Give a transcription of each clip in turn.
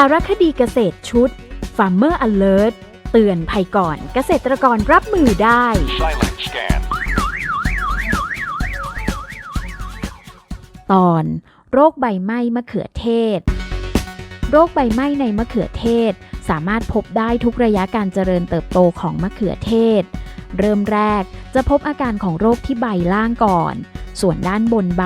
สารคดีเกษตรชุด Farmer Alert เตือนภัยก่อนเกษตรกรรับมือได้ Silent scan. ตอนโรคใบไหม้มะเขือเทศ โรคใบไหม้ในมะเขือเทศ สามารถพบได้ทุกระยะการเจริญเติบโตของมะเขือเทศ เริ่มแรกจะพบอาการของโรคที่ใบล่างก่อน ส่วนด้านบนใบ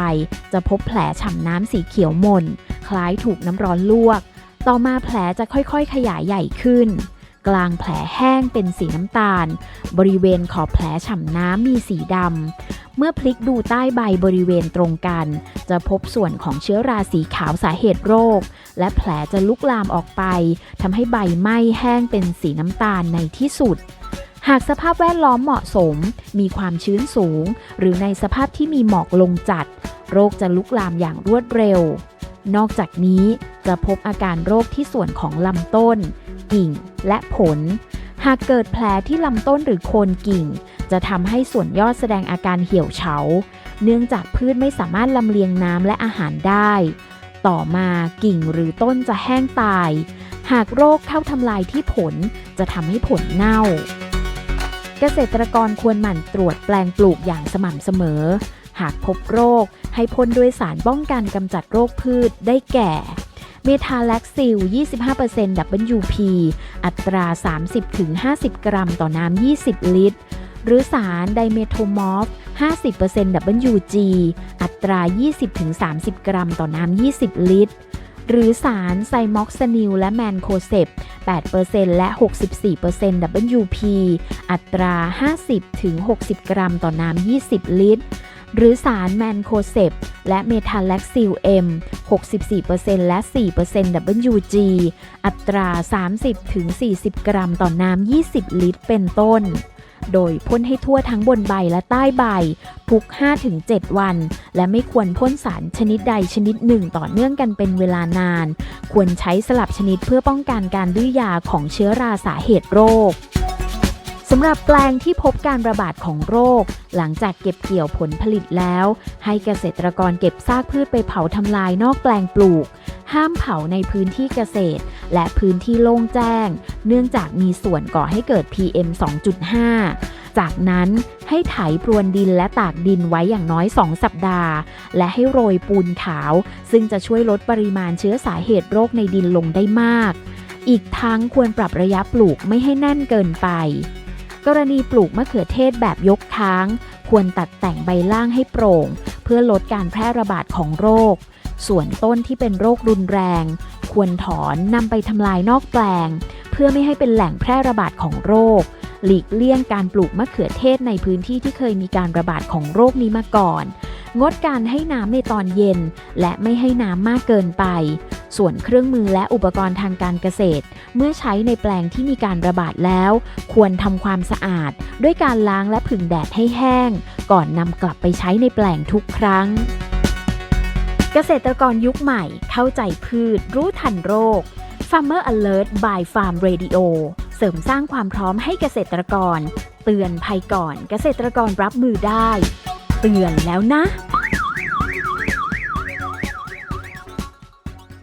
จะพบแผลฉ่ำน้ำสีเขียวหม่นคล้ายถูกน้ำร้อนลวก ต่อมาแผลจะค่อยๆ ขยายใหญ่ขึ้น กลางแผลแห้งเป็นสีน้ำตาล บริเวณขอบแผลฉ่ำน้ำมีสีดำ เมื่อพลิกดูใต้ใบบริเวณตรงกัน จะพบส่วนของเชื้อราสีขาวสาเหตุโรค และแผลจะลุกลามออกไปทำให้ใบไหม้แห้งเป็นสีน้ำตาลในที่สุดหากสภาพแวดล้อมเหมาะสม มีความชื้นสูง หรือในสภาพที่มีหมอกลงจัด โรคจะลุกลามอย่างรวดเร็ว นอกจากนี้จะพบอาการโรคที่ส่วนของลำต้น กิ่งและผล หากเกิดแผลที่ลำต้นหรือโคนกิ่ง จะทำให้ส่วนยอดแสดงอาการเหี่ยวเฉา เนื่องจากพืชไม่สามารถลำเลียงน้ำและอาหารได้ ต่อมากิ่งหรือต้นจะแห้งตาย หากโรคเข้าทำลายที่ผลจะทำให้ผลเน่า เกษตรกรควรหมั่นตรวจแปลงปลูกอย่างสม่ำเสมอ หากพบโรค ให้พ่นด้วยสารป้องกันกำจัดโรคพืชได้แก่เมทาแล็กซิล 25% WP อัตรา 30-50 กรัมต่อน้ำ 20 ลิตร หรือสารไดเมโทมอฟ 50% WG อัตรา 20-30 กรัมต่อน้ำ 20 ลิตร หรือสารไซม็อกซานิลและแมนโคเซป8%และ 64% WP อัตรา 50-60 กรัมต่อน้ำ 20 ลิตร หรือสารแมนโคเซปและเมทาแล็กซิล M 64%และ 4% WG อัตรา 30-40 กรัมต่อน้ำ 20 ลิตร เป็นต้น โดยพ่นให้ทั่วทั้งบนใบและใต้ใบ ทุก 5-7 วัน และไม่ควรพ่นสารชนิดใดชนิดหนึ่งต่อเนื่องกันเป็นเวลานาน ควรใช้สลับชนิดเพื่อป้องกันการดื้อยาของเชื้อราสาเหตุโรค สำหรับแปลงที่พบการระบาดของโรค หลังจากเก็บเกี่ยวผลผลิตแล้ว ให้เกษตรกรเก็บซากพืชไปเผาทำลายนอกแปลงปลูก ห้ามเผาในพื้นที่เกษตร และพื้นที่โล่งแจ้ง เนื่องจากมีส่วนก่อให้เกิด PM 2.5 จากนั้นให้ไถพรวนดินและตากดินไว้อย่างน้อย 2 สัปดาห์ และให้โรยปูนขาว ซึ่งจะช่วยลดปริมาณเชื้อสาเหตุโรคในดินลงได้มาก อีกทั้งควรปรับระยะปลูกไม่ให้แน่นเกินไป กรณีปลูกมะเขือเทศแบบยกค้าง ควรตัดแต่งใบล่างให้โปร่ง เพื่อลดการแพร่ระบาดของโรค ส่วนต้นที่เป็นโรครุนแรง ควรถอนนำไปทำลายนอกแปลง เพื่อไม่ให้เป็นแหล่งแพร่ระบาดของโรค หลีกเลี่ยงการปลูกมะเขือเทศในพื้นที่ที่เคยมีการระบาดของโรคนี้มาก่อน งดการให้น้ำในตอนเย็น และไม่ให้น้ำมากเกินไป ส่วนเครื่องมือและอุปกรณ์ทางการเกษตร เมื่อใช้ในแปลงที่มีการระบาดแล้ว ควรทำความสะอาด ด้วยการล้างและผึ่งแดดให้แห้ง ก่อนนำกลับไปใช้ในแปลงทุกครั้ง เกษตรกรยุคใหม่ เข้าใจพืช รู้ทันโรค Farmer Alert by Farm Radio เสริมสร้างความพร้อมให้เกษตรกร เตือนภัยก่อนเกษตรกรรับมือได้ เตือนแล้วนะ